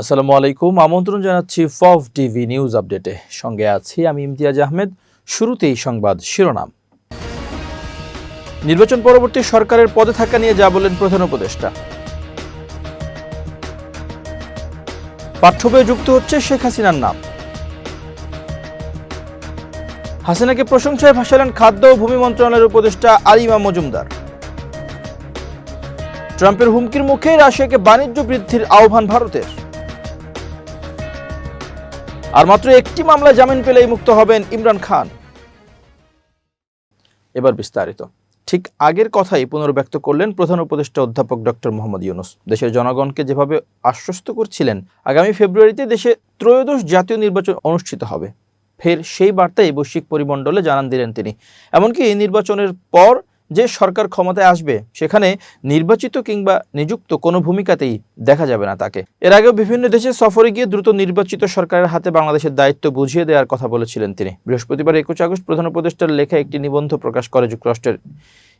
আসসালামু আলাইকুম। আমন্ত্রণ জানাচ্ছি ফফ টিভি নিউজ আপডেটে। সঙ্গে আছি আমি ইমতিয়াজ আহমেদ। শুরুতেই সংবাদ শিরোনাম। নির্বাচন পরবর্তী সরকারের পদে থাকা নিয়ে যা বললেন প্রধান উপদেষ্টা। পাঠ্যবয়ে যুক্ত হচ্ছে শেখ হাসিনার নাম। হাসিনাকে প্রশংসায় ভাসালেন খাদ্য ও ভূমি মন্ত্রণালয়ের উপদেষ্টা আলিমা মজুমদার। ট্রাম্পের হুমকির মুখে রাশিয়াকে বাণিজ্য বৃদ্ধির আহ্বান ভারতের। আর মাত্র একটি মামলায় জামিন পেলেই মুক্ত হবেন ইমরান খান। এবার বিস্তারিত। ঠিক আগের কথাই পুনর্ব্যক্ত করলেন প্রধান উপদেষ্টা অধ্যাপক ডক্টর মোহাম্মদ ইউনুস। দেশের জনগণকে যেভাবে আশ্বস্ত করছিলেন, আগামী ফেব্রুয়ারিতে দেশে ত্রয়োদশ জাতীয় নির্বাচন অনুষ্ঠিত হবে। ফের সেই বার্তাই বৈশ্বিক পরিমণ্ডলে জানান দিলেন তিনি। এমনকি এই নির্বাচনের পর যে সরকার ক্ষমতায় আসবে, সেখানে নির্বাচিত কিংবা নিযুক্ত কোনো ভূমিকাতেই দেখা যাবে না তাকে। এর আগেও বিভিন্ন দেশে সফরে গিয়ে দ্রুত নির্বাচিত সরকারের হাতে বাংলাদেশের দায়িত্ব বুঝিয়ে দেওয়ার কথা বলেছিলেন তিনি। বৃহস্পতিবার একুশ আগস্ট প্রধান উপদেষ্টার লেখা একটি নিবন্ধ প্রকাশ করে যুক্তরাষ্ট্রের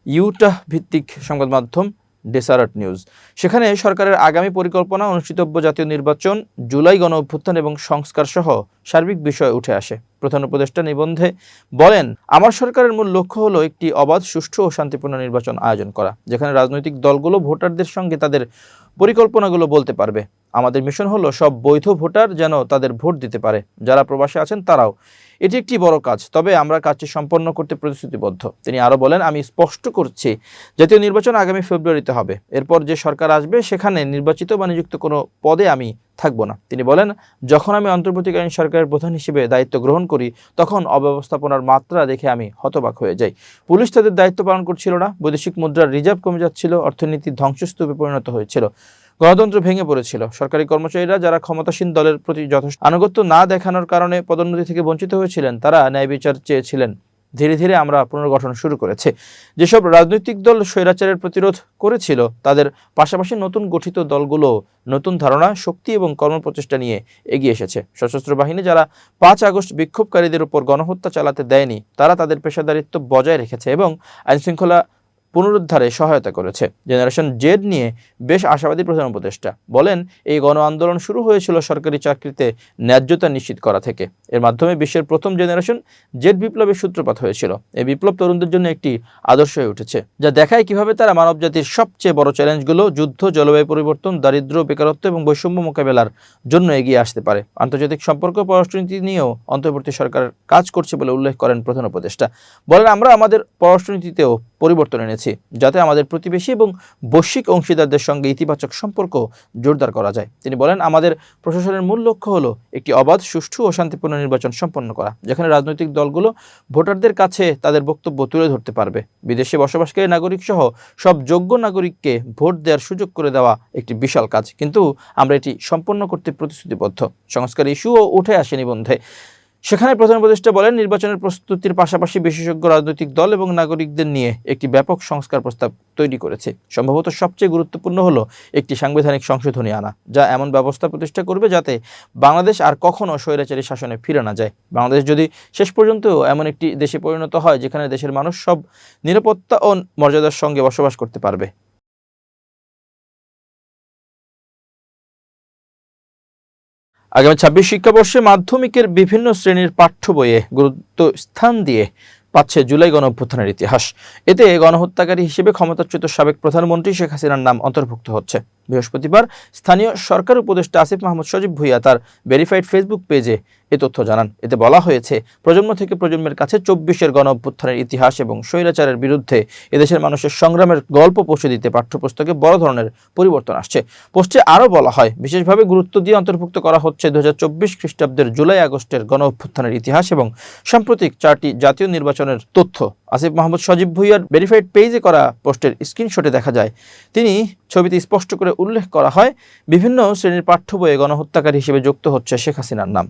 ইউটাহ ভিত্তিক সংবাদ মাধ্যম ডেসারাট নিউজ। সেখানে সরকারের আগামী পরিকল্পনা, অনুষ্ঠিতব্য জাতীয় নির্বাচন, জুলাই গণ অভ্যুত্থান এবং সংস্কার সহ সার্বিক বিষয় উঠে আসে। প্রধান উপদেষ্টা নিবন্ধে বলেন, আমার সরকারের মূল লক্ষ্য হলো একটি অবাধ, সুষ্ঠু ও শান্তিপূর্ণ নির্বাচন আয়োজন করা, যেখানে রাজনৈতিক দলগুলো ভোটারদের সঙ্গে তাদের পরিকল্পনাগুলো বলতে পারবে। আমাদের মিশন হলো সব বৈধ ভোটার যেন তাদের ভোট দিতে পারে। যারা প্রবাসে আছেন তারাও। এটি একটি বড় কাজ, তবে আমরা কাজটি সম্পন্ন করতে প্রতিশ্রুতিবদ্ধ। তিনি আরও বলেন, আমি স্পষ্ট করছি, জাতীয় নির্বাচন আগামী ফেব্রুয়ারিতে হবে। এরপর যে সরকার আসবে, সেখানে নির্বাচিত বা নিযুক্ত কোনো পদে আমি থাকব না। তিনি বলেন, যখন আমি অন্তর্বর্তীকালীন সরকারের প্রধান হিসেবে দায়িত্ব গ্রহণ করি, তখন অব্যবস্থাপনার মাত্রা দেখে আমি হতবাক হয়ে যাই। পুলিশ তাদের দায়িত্ব পালন করছিল না, বৈদেশিক মুদ্রার রিজার্ভ কমে যাচ্ছিল, অর্থনীতি ধ্বংসস্তূপে পরিণত হয়েছিল। গণতন্ত্র ভেঙে পড়েছিল। সরকারি কর্মচারীরা যারা ক্ষমতাসীন দলের প্রতি যথেষ্ট আনুগত্য না দেখানোর কারণে পদোন্নতি থেকে বঞ্চিত হয়েছিলেন, তারা ন্যায় বিচার চেয়েছিলেন। ধীরে ধীরে আমরা পুনর্গঠন শুরু করেছে। যেসব রাজনৈতিক দল স্বৈরাচারের প্রতিরোধ করেছিল, তাদের পাশাপাশি নতুন গঠিত দলগুলো নতুন ধারণা, শক্তি এবং কর্মপ্রচেষ্টা নিয়ে এগিয়ে এসেছে। সশস্ত্র বাহিনী যারা পাঁচ আগস্ট বিক্ষোভকারীদের উপর গণহত্যা চালাতে দেয়নি, তারা তাদের পেশাদারিত্ব বজায় রেখেছে এবং আইনশৃঙ্খলা পুনরুদ্ধারে সহায়তা করেছে। জেনারেশন জেড নিয়ে বেশ আশাবাদী প্রধান উপদেষ্টা বলেন, এই গণ আন্দোলন শুরু হয়েছিল সরকারি চাকরিতে ন্যায্যতা নিশ্চিত করা থেকে। এর মাধ্যমে বিশ্বের প্রথম জেনারেশন জেড বিপ্লবের সূত্রপাত হয়েছিল। এই বিপ্লব তরুণদের জন্য একটি আদর্শ হয়ে উঠেছে, যা দেখায় কীভাবে তারা মানবজাতির সবচেয়ে বড় চ্যালেঞ্জগুলো, যুদ্ধ, জলবায়ু পরিবর্তন দারিদ্র বেকারত্ব এবং বৈষম্য মোকাবেলার জন্য এগিয়ে আসতে পারে। আন্তর্জাতিক সম্পর্ক, পররাষ্ট্রনীতি নিয়েও অন্তর্বর্তী সরকার কাজ করছে বলে উল্লেখ করেন প্রধান উপদেষ্টা। বলেন, আমরা আমাদের পররাষ্ট্রনীতিতেও পরিবর্তন এনেছি, যাতে আমাদের প্রতিবেশী এবং বৈশ্বিক অংশীদারদের সঙ্গে ইতিবাচক সম্পর্ক জোরদার করা যায়। তিনি বলেন, আমাদের প্রশাসনের মূল লক্ষ্য হলো একটি অবাধ, সুষ্ঠু ও শান্তিপূর্ণ নির্বাচন সম্পন্ন করা, যেখানে রাজনৈতিক দলগুলো ভোটারদের কাছে তাদের বক্তব্য তুলে ধরতে পারবে। বিদেশে বসবাসকারী নাগরিক সহ সব যোগ্য নাগরিককে ভোট দেওয়ার সুযোগ করে দেওয়া একটি বিশাল কাজ। কিন্তু আমরা এটি সম্পন্ন করতে প্রতিশ্রুতিবদ্ধ। সংস্কার ইস্যুও উঠে আসে নিবন্ধে সেখানে প্রধান উপদেষ্টা বলেন, নির্বাচনের প্রস্তুতির পাশাপাশি বিশেষজ্ঞ রাজনৈতিক দল এবং নাগরিকদের নিয়ে একটি ব্যাপক সংস্কার প্রস্তাব তৈরি করেছে। সম্ভবত সবচেয়ে গুরুত্বপূর্ণ হলো একটি সাংবিধানিক সংশোধনী আনা, যা এমন ব্যবস্থা প্রতিষ্ঠা করবে যাতে বাংলাদেশ আর কখনো স্বৈরাচারী শাসনে ফিরে না যায়। বাংলাদেশ যদি শেষ পর্যন্ত এমন একটি দেশে পরিণত হয়, যেখানে দেশের মানুষ সব নিরাপত্তা ও মর্যাদার সঙ্গে বসবাস করতে পারবে। আগামী ছাব্বিশ শিক্ষাবর্ষে মাধ্যমিকের বিভিন্ন শ্রেণির পাঠ্য বইয়ে গুরুত্ব স্থান দিয়ে পাচ্ছে জুলাই গণ অভ্যুত্থানের ইতিহাস। এতে গণহত্যাকারী হিসেবে ক্ষমতাচ্যুত সাবেক প্রধানমন্ত্রী শেখ হাসিনার নাম অন্তর্ভুক্ত হচ্ছে। বৃহস্পতিবার স্থানীয় সরকার উপদেষ্টা আসিফ মাহমুদ সজীব ভুইয়া তার ভেরিফাইড ফেসবুক পেজে এ তথ্য জানান। এতে বলা হয়েছে, প্রজন্ম থেকে প্রজন্মের কাছে চব্বিশের গণ অভ্যুত্থানের ইতিহাস এবং স্বৈরাচারের বিরুদ্ধে এদেশের মানুষের সংগ্রামের গল্প পৌঁছে দিতে পাঠ্যপুস্তকে বড় ধরনের পরিবর্তন আসছে। পোস্টে আরও বলা হয়, বিশেষভাবে গুরুত্ব দিয়ে অন্তর্ভুক্ত করা হচ্ছে দু হাজার চব্বিশ খ্রিস্টাব্দের জুলাই আগস্টের গণ অভ্যুত্থানের ইতিহাস এবং সাম্প্রতিক চারটি জাতীয় নির্বাচনের তথ্য। আসিফ মাহমুদ সজীব ভুইয়ার ভেরিফাইড পেজে করা পোস্টের স্ক্রিনশটে দেখা যায়, তিনি ছবিতে স্পষ্ট করে উল্লেখ করা হয়, বিভিন্ন শ্রেণির পাঠ্য বইয়ে গণহত্যাকারী হিসেবে যুক্ত হচ্ছে শেখ হাসিনার নাম।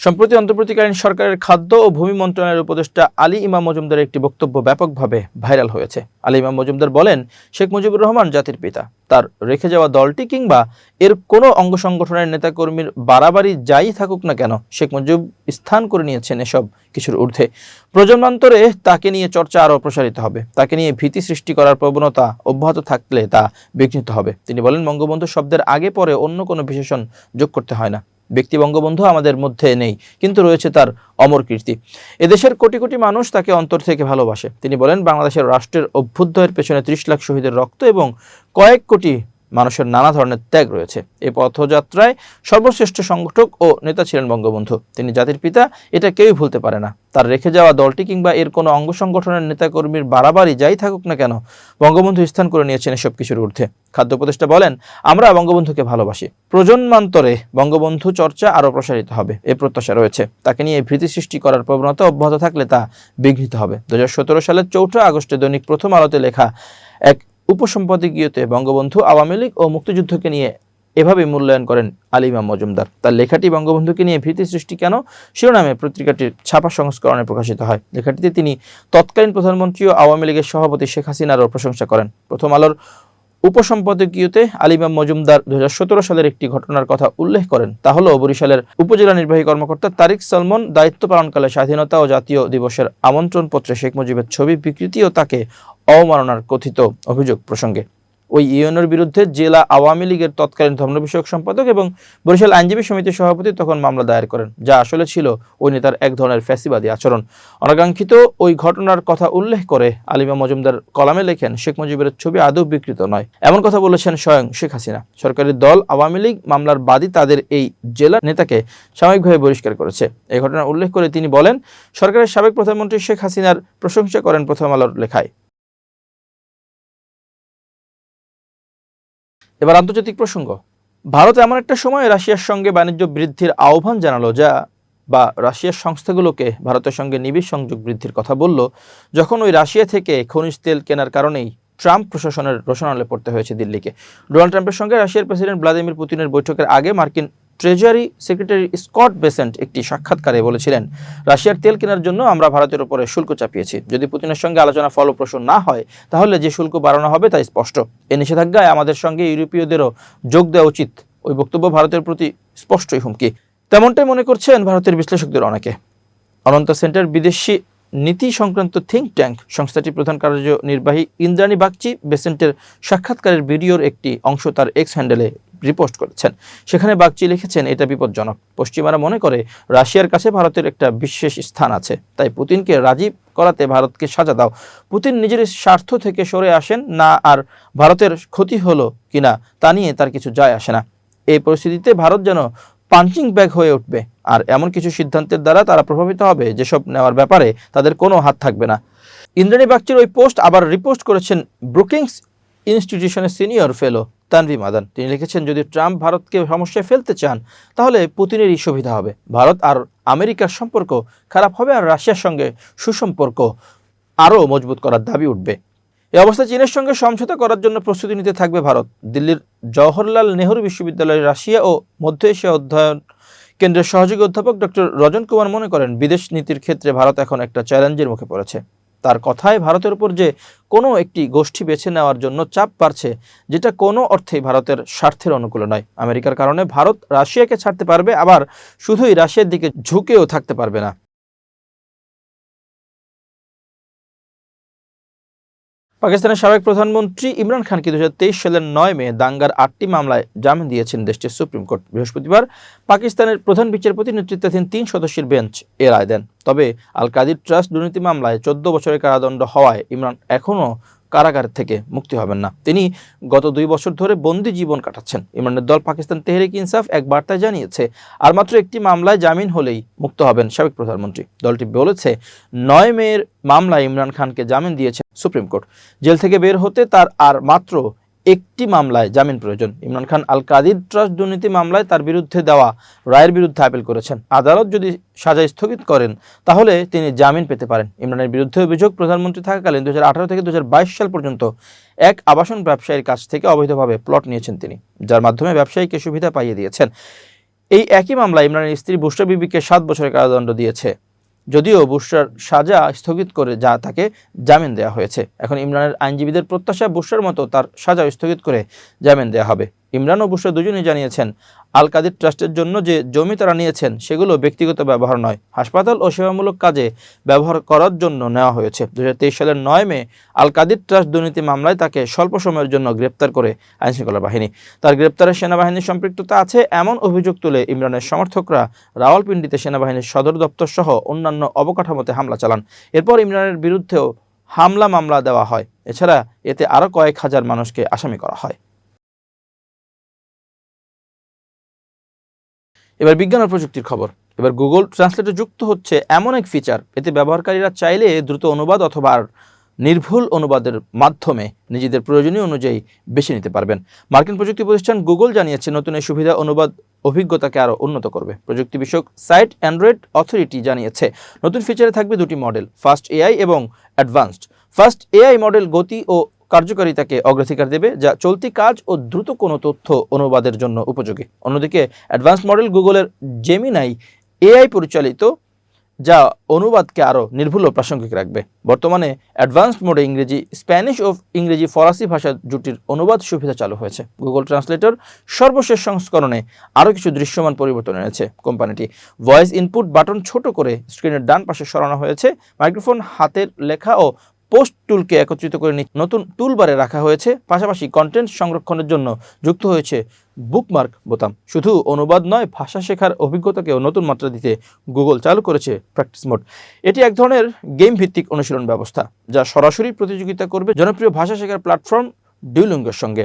সম্প্রতি অন্তর্বর্তীকালীন সরকারের খাদ্য ও ভূমি মন্ত্রণালয়ের উপদেষ্টা আলী ইমাম মজুমদারের একটি বক্তব্য ব্যাপকভাবে ভাইরাল হয়েছে। আলী ইমাম মজুমদার বলেন, শেখ মুজিবুর রহমান জাতির পিতা। তার রেখে যাওয়া দলটি কিংবা এর কোনো অঙ্গ সংগঠনের নেতাকর্মীর বাড়াবাড়ি যাই থাকুক না কেন, শেখ মুজিব স্থান করে নিয়েছেন এসব কিছুর ঊর্ধ্বে। প্রজন্মান্তরে তাকে নিয়ে চর্চা আরও প্রসারিত হবে। তাকে নিয়ে ভীতি সৃষ্টি করার প্রবণতা অব্যাহত থাকলে তা বিঘ্নিত হবে। তিনি বলেন, বঙ্গবন্ধু শব্দের আগে পরে অন্য কোনো বিশেষণ যোগ করতে হয় না। ব্যক্তি বঙ্গবন্ধু আমাদের মধ্যে নেই, কিন্তু রয়েছে তার অমর কীর্তি। এদেশের কোটি কোটি মানুষ তাকে অন্তর থেকে ভালোবাসে। তিনি বলেন, বাংলাদেশের রাষ্ট্রের অভ্যুদয়ের পেছনে ত্রিশ লাখ শহীদের রক্ত এবং কয়েক কোটি মানুষের নানা ধরনের ত্যাগ রয়েছে। এই পথযাত্রায় সর্বশ্রেষ্ঠ সংগঠক ও নেতা ছিলেন বঙ্গবন্ধু। তিনি জাতির পিতা, এটা কেউই ভুলতে পারে না। তার রেখে যাওয়া দলটি কিংবা এর কোনো অঙ্গ সংগঠনের নেতাকর্মীর বাড়াবাড়ি যাই থাকুক না কেন, বঙ্গবন্ধু স্থান করে নিয়েছেন এসব কিছুর ঊর্ধ্বে। খাদ্য উপদেষ্টা বলেন, আমরা বঙ্গবন্ধুকে ভালোবাসি। প্রজন্মান্তরে বঙ্গবন্ধু চর্চা আরও প্রসারিত হবে। এ প্রত্যাশা রয়েছে। তাকে নিয়ে ভীতি সৃষ্টি করার প্রবণতা অব্যাহত থাকলে তা বিঘ্নিত হবে। দু হাজার সতেরো সালের চৌঠা আগস্টে দৈনিক প্রথম আলোতে লেখা এক উপসম্পাদকীয়তে বঙ্গবন্ধু আওয়ামী লীগ ও মুক্তিযুদ্ধকে নিয়ে এভাবে মূল্যায়ন করেন আলিমা মজুমদার। তার লেখাটি বঙ্গবন্ধুকে নিয়ে ভীতি সৃষ্টি কেন? শিরোনামে পত্রিকাটির ছাপা সংস্করণে প্রকাশিত হয়। লেখাটিতে তিনি তৎকালীন প্রধানমন্ত্রী ও আওয়ামী লীগের সভাপতি শেখ হাসিনারও প্রশংসা করেন। প্রথম আলোর উপসম্পাদকীয়তে আলিমাম মজুমদার দুই হাজার সতেরো সালের একটি ঘটনার কথা উল্লেখ করেন। তা হল, বরিশালের উপজেলা নির্বাহী কর্মকর্তা তারিক সলমন দায়িত্ব পালনকালে স্বাধীনতা ও জাতীয় দিবসের আমন্ত্রণ পত্রে শেখ মুজিবের ছবি বিকৃতি ও তাকে অবমাননার কথিত অভিযোগ প্রসঙ্গে। ওই ইউএনের বিরুদ্ধে জেলা আওয়ামী লীগের তৎকালীন ধর্ম বিষয়ক সম্পাদক এবং বরিশাল আইনজীবী সমিতির সভাপতি তখন মামলা দায়ের করেন, যা আসলে ছিল ওই নেতার এক ধরনের ফ্যাসিবাদী আচরণ। অনাকাঙ্ক্ষিত ওই ঘটনার কথা উল্লেখ করে আলিমা মজুমদার কলামে লেখেন, শেখ মুজিবের ছবি আদৌ বিকৃত নয়। এমন কথা বলেছেন স্বয়ং শেখ হাসিনা। সরকারি দল আওয়ামী লীগ মামলার বাদী তাদের এই জেলা নেতাকে সাময়িকভাবে বহিষ্কার করেছে। এই ঘটনা উল্লেখ করে তিনি বলেন, সরকারের সাবেক প্রধানমন্ত্রী শেখ হাসিনার প্রশংসা করেন প্রথম আলোর লেখায়। এবার আন্তর্জাতিক প্রসঙ্গ। ভারত এমন একটা সময় রাশিয়ার সঙ্গে বাণিজ্য বৃদ্ধির আহ্বান জানালো যা, বা রাশিয়ার সংস্থাগুলোকে ভারতের সঙ্গে নিবিড় সংযোগ বৃদ্ধির কথা বলল, যখন ওই রাশিয়া থেকে খনিজ তেল কেনার কারণেই ট্রাম্প প্রশাসনের রোশনালে পড়তে হয়েছে দিল্লিকে। ডোনাল্ড ট্রাম্পের সঙ্গে রাশিয়ার প্রেসিডেন্ট ভ্লাদিমির পুতিনের বৈঠকের আগে মার্কিন ট্রেজারি সেক্রেটারি স্কট বেসেন্ট একটি সাক্ষাৎকারে বলেছিলেন, রাশিয়ার তেল কেনার জন্য আমরা ভারতের উপরে শুল্ক চাপিয়েছি। যদি পুতিনের সঙ্গে আলোচনা ফলপ্রসূ না হয়, তাহলে যে শুল্ক বাড়ানো হবে তা স্পষ্ট। এ নিষেধাজ্ঞায় আমাদের সঙ্গে ইউরোপীয়দেরও যোগ দেওয়া উচিত। ওই বক্তব্য ভারতের প্রতি স্পষ্টই হুমকি। তেমনটাই মনে করছেন ভারতের বিশ্লেষকদের অনেকে। অনন্ত সেন্টার বিদেশি নীতি সংক্রান্ত থিঙ্ক ট্যাঙ্ক সংস্থাটির প্রধান কার্যনির্বাহী ইন্দ্রাণী বাগচি বেসেন্টের সাক্ষাৎকারের ভিডিওর একটি অংশ তার এক্স হ্যান্ডেলে রিপোস্ট করেছেন। সেখানে বাগচি লিখেছেন, এটা বিপজ্জনক। পশ্চিমারা মনে করে রাশিয়ার কাছে ভারতের একটা বিশেষ স্থান আছে। তাই পুতিনকে রাজি করাতে ভারতকে সাজা দাও। পুতিন নিজের স্বার্থ থেকে সরে আসেন না, আর ভারতের ক্ষতি হলো কিনা তা নিয়ে তার কিছু যায় আসে না। এই পরিস্থিতিতে ভারত যেন পাঞ্চিং ব্যাগ হয়ে উঠবে। আর এমন কিছু সিদ্ধান্তের দ্বারা তারা প্রভাবিত হবে, যেসব নেওয়ার ব্যাপারে তাদের কোনো হাত থাকবে না। ইন্দ্রাণী বাগচির ওই পোস্ট আবার রিপোস্ট করেছেন ব্রুকিংস ইনস্টিটিউশনের সিনিয়র ফেলো। তানভি মাদান। তিনি লিখেছেন, যদি ট্রাম্প ভারতকে সমস্যায় ফেলতে চান, তাহলে পুতিনেরই সুবিধা হবে। ভারত আর আমেরিকার সম্পর্ক খারাপ হবে আর রাশিয়ার সঙ্গে সুসম্পর্ক আরও মজবুত করার দাবি উঠবে। এ অবস্থায় চীনের সঙ্গে সমঝোতা করার জন্য প্রস্তুতি নিতে থাকবে ভারত। দিল্লির জওহরলাল নেহরু বিশ্ববিদ্যালয়ের রাশিয়া ও মধ্য এশিয়া অধ্যয়ন কেন্দ্রের সহযোগী অধ্যাপক ডক্টর রজন কুমার মনে করেন, বিদেশ নীতির ক্ষেত্রে ভারত এখন একটা চ্যালেঞ্জের মুখে পড়েছে। তার কথায় ভারতের উপর যে কোনো একটি গোষ্ঠী বেছে নেওয়ার জন্য চাপ পারছে যেটা কোনো অর্থেই ভারতের স্বার্থের অনুকূলে নয়। আমেরিকার কারণে ভারত রাশিয়াকে ছাড়তে পারবে, আবার শুধুই রাশিয়ার দিকে ঝুঁকেও থাকতে পারবে না। পাকিস্তানের সাবেক প্রধানমন্ত্রী ইমরান খানকে দুহাজার তেইশ সালের নয় মে দাঙ্গার আটটি মামলায় জামিন দিয়েছেন দেশটির সুপ্রিম কোর্ট। বৃহস্পতিবার পাকিস্তানের প্রধান বিচারপতি নেতৃত্বাধীন তিন সদস্যের বেঞ্চ এ রায় দেন। তবে আল কাদির ট্রাস্ট দুর্নীতি মামলায় চোদ্দ বছরের কারাদণ্ড হওয়ায় ইমরান এখনও কারাগার থেকে মুক্তি হবেন না। তিনি গত দুই বছর ধরে বন্দি জীবন কাটাচ্ছেন। ইমরানের দল পাকিস্তান তেহরিক ইনসাফ এক বার্তায় জানিয়েছে, আর মাত্র একটি মামলায় জামিন হলেই মুক্ত হবেন সাবেক প্রধানমন্ত্রী। দলটি বলেছে, নয় মেয়ের মামলায় ইমরান খানকে জামিন দিয়েছে সুপ্রিম কোর্ট। জেল থেকে বের হতে তার আর মাত্র একটি মামলায় জামিন প্রয়োজন। ইমরান খান আল কাদির ট্রাস্ট দুর্নীতি মামলায় তার বিরুদ্ধে দেওয়া রায়ের বিরুদ্ধে আপিল করেছেন। আদালত যদি সাজা স্থগিত করেন, তাহলে তিনি জামিন পেতে পারেন। ইমরানের বিরুদ্ধে অভিযোগ প্রধানমন্ত্রী থাকাকালীন দুই হাজার আঠারো থেকে দুই হাজার বাইশ সাল পর্যন্ত এক আবাসন ব্যবসায়ীর কাছ থেকে অবৈধভাবে প্লট নিয়েছেন তিনি, যার মাধ্যমে ব্যবসায়ীকে সুবিধা পাইয়ে দিয়েছেন। এই একই মামলায় ইমরানের স্ত্রী বুশরা বিবিকে সাত বছরের কারাদণ্ড দিয়েছে। যদিও বুশরার সাজা স্থগিত করে যা তাকে জামিন দেওয়া হয়েছে। এখন ইমরানের আইনজীবীদের প্রত্যাশা বুশরার মতো তার সাজা স্থগিত করে জামিন দেওয়া হবে। ইমরান ও বুশরা দুজনেই জানিয়েছেন আল কাদির ট্রাস্টের জন্য যে জমি তারা নিয়েছেন, সেগুলো ব্যক্তিগত ব্যবহার নয়। হাসপাতাল ও সেবামূলক কাজে ব্যবহার করার জন্য নেওয়া হয়েছে। দুই হাজার তেইশ সালের নয় মে আল কাদির ট্রাস্ট দুর্নীতি মামলায় তাকে স্বল্প সময়ের জন্য গ্রেপ্তার করে আইনশৃঙ্খলা বাহিনী। তার গ্রেপ্তারে সেনাবাহিনীর সম্পৃক্ততা আছে এমন অভিযোগ তুলে ইমরানের সমর্থকরা। রাওয়ালপিন্ডিতে সেনাবাহিনীর সদর দপ্তর সহ অন্যান্য অবকাঠামোতে হামলা চালান। এরপর ইমরানের বিরুদ্ধেও হামলা মামলা দেওয়া হয়। এছাড়া এতে আরও কয়েক হাজার মানুষকে আসামি করা হয়। এবার বিজ্ঞান ও প্রযুক্তির খবর। এবার গুগল ট্রান্সলেটর যুক্ত হচ্ছে এমন এক ফিচার এতে ব্যবহারকারীরা চাইলে দ্রুত অনুবাদ অথবা নির্ভুল অনুবাদের মাধ্যমে নিজেদের প্রয়োজনীয় অনুযায়ী বেছে নিতে পারবেন। মার্কিন প্রযুক্তি প্রতিষ্ঠান গুগল জানিয়েছে, নতুন এই সুবিধা অনুবাদ অভিজ্ঞতাকে আরও উন্নত করবে। প্রযুক্তি বিষয়ক সাইট অ্যান্ড্রয়েড অথরিটি জানিয়েছে, নতুন ফিচারে থাকবে দুটি মডেল ফার্স্ট এআই এবং অ্যাডভান্সড ফার্স্ট এআই মডেল গতি ও কার্যকারিতাকে অগ্রাধিকার দেবে যা চলতি কাজ ও দ্রুত কোনো তথ্য অনুবাদের জন্য উপযোগী। অন্যদিকে অ্যাডভান্স মডেল গুগলের জেমিনাই এআই পরিচালিত, যা অনুবাদকে আরও নির্ভুল ও প্রাসঙ্গিক রাখবে। বর্তমানে অ্যাডভান্সড মোডে ইংরেজি, স্প্যানিশ ও ইংরেজি ফরাসি ভাষা জুটির অনুবাদ সুবিধা চালু হয়েছে। গুগল ট্রান্সলেটর সর্বশেষ সংস্করণে আরও কিছু দৃশ্যমান পরিবর্তন এনেছে কোম্পানিটি। ভয়েস ইনপুট বাটন ছোট করে স্ক্রিনের ডান পাশে সরানো হয়েছে। মাইক্রোফোন, হাতের লেখা ও পোস্ট টুলকে একত্রিত করে নতুন টুলবারে রাখা হয়েছে, পাশাপাশি কন্টেন্ট সংরক্ষণের জন্য যুক্ত হয়েছে বুকমার্ক বোতাম। শুধু অনুবাদ নয়, ভাষা শেখার অভিজ্ঞতাকেও নতুন মাত্রা দিতে গুগল চালু করেছে প্র্যাকটিস মোড এটি এক ধরনের গেম ভিত্তিক অনুশীলন ব্যবস্থা, যা সরাসরি প্রতিযোগিতা করবে জনপ্রিয় ভাষা শেখার প্ল্যাটফর্ম ডিউলিঙ্গের সঙ্গে।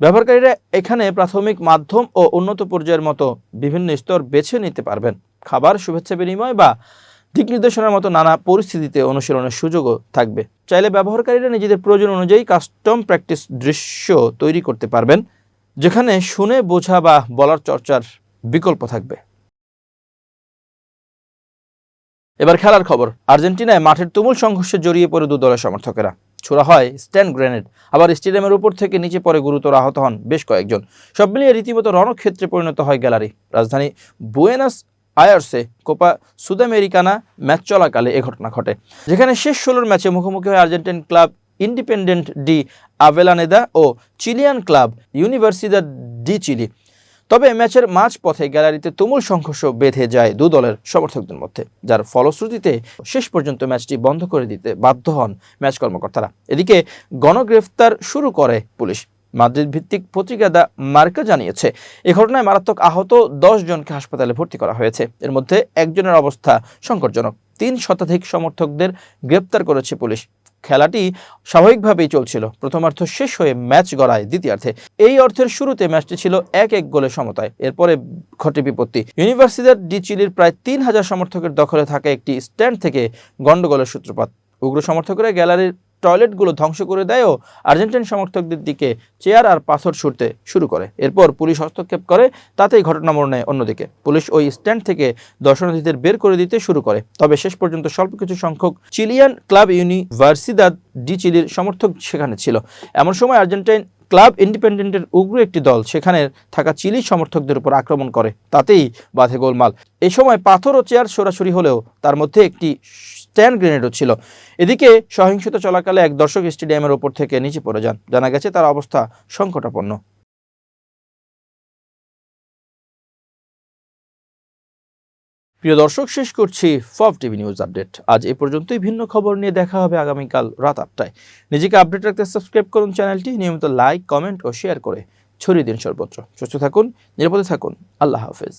ব্যবহারকারীরা এখানে প্রাথমিক মাধ্যম ও উন্নত পর্যায়ের মতো বিভিন্ন স্তর বেছে নিতে পারবেন। খাবার, শুভেচ্ছা বিনিময় বা দিক নির্দেশনার মতো নানা পরিস্থিতিতে অনুশীলনের সুযোগও থাকবে। চাইলে ব্যবহারকারীরা নিজেদের প্রয়োজন অনুযায়ী কাস্টম প্র্যাকটিস দৃশ্য তৈরি করতে পারবেন, যেখানে শুনে বোঝা বা বলার চর্চার বিকল্প থাকবে। এবার খেলার খবর। আর্জেন্টিনায় মাঠের তুমুল সংঘর্ষে জড়িয়ে পড়ে দু দলের সমর্থকেরা। ছোড়া হয় স্ট্যান্ড গ্রেনেড, আবার স্টেডিয়ামের উপর থেকে নিচে পড়ে গুরুতর আহত হন বেশ কয়েকজন। সব মিলিয়ে রীতিমতো রণক্ষেত্রে পরিণত হয় গ্যালারি। রাজধানী বুয়েনাস আয়ার্সে কোপা সুদ আমেরিকানা ম্যাচ চলাকালে এ ঘটনা ঘটে। যেখানে শেষ ষোলোর ম্যাচে মুখোমুখি হয় Argentine club Independiente de Avellaneda ও Chilean club Universidad de Chile. তবে ম্যাচের মাঝ পথে গ্যালারিতে তুমুল সংঘর্ষ বেঁধে যায় দু দলের সমর্থকদের মধ্যে, যার ফলশ্রুতিতে শেষ পর্যন্ত ম্যাচটি বন্ধ করে দিতে বাধ্য হন ম্যাচ কর্মকর্তারা। এদিকে গণগ্রেফতার শুরু করে পুলিশ। মাদ্রিদ ভিত্তিক পত্রিকা দ্য মার্কা জানিয়েছে, এ ঘটনায় মারাত্মক আহত দশ জনকে হাসপাতালে ভর্তি করা হয়েছে। এর মধ্যে একজনের অবস্থা সংকটজনক। তিন শতাধিক সমর্থকদের গ্রেপ্তার করেছে পুলিশ। খেলাটি স্বাভাবিকভাবেই চলছিল। প্রথমার্ধ শেষ হয়ে ম্যাচ গড়ায় দ্বিতীয়ার্ধে। এই অর্থের শুরুতে ম্যাচটি ছিল এক এক গোলে সমতায়। এরপরে ঘটে বিপত্তি। ইউনিভার্সিটার ডি চিলির প্রায় তিন হাজার সমর্থকের দখলে থাকা একটি স্ট্যান্ড থেকে গন্ডগোলের সূত্রপাত। উগ্র সমর্থকরা গ্যালারির টয়লেটগুলো ধ্বংস করে দেয় ও আর্জেন্টিন সমর্থকদের দিকে চেয়ার আর পাথর ছুটতে শুরু করে। এরপর পুলিশ হস্তক্ষেপ করে, তাতেই ঘটনা মোড় নেয় অন্যদিকে। পুলিশ ওই স্ট্যান্ড থেকে দর্শনার্থীদের বের করে দিতে শুরু করে। তবে শেষ পর্যন্ত স্বল্প কিছু সংখ্যক চিলিয়ান ক্লাব ইউনিভার্সিদাদ ডি চিলির সমর্থক সেখানে ছিল। এমন সময় আর্জেন্টাইন ক্লাব ইন্ডিপেন্ডেন্টের উগ্র একটি দল সেখানে থাকা চিলি সমর্থকদের উপর আক্রমণ করে, তাতেই বাধে গোলমাল। এ সময় পাথর ও চেয়ার সরাসরি হলেও তার মধ্যে একটি স্ট্যান্ড গ্রেনেডও ছিল। এদিকে সহিংসতা চলাকালে এক দর্শক স্টেডিয়ামের ওপর থেকে নিচে পড়ে যান। জানা গেছে তার অবস্থা সংকটাপন্ন। প্রিয় দর্শক, শেষ করছি ফব টিভি নিউজ আপডেট। আজ এ পর্যন্তই, ভিন্ন খবর নিয়ে দেখা হবে আগামীকাল রাত আটটায়। নিজেকে আপডেট রাখতে সাবস্ক্রাইব করুন চ্যানেলটি, নিয়মিত লাইক, কমেন্ট ও শেয়ার করে ছড়িয়ে দিন সর্বত্র। সুস্থ থাকুন, নিরাপদে থাকুন। আল্লাহ হাফেজ।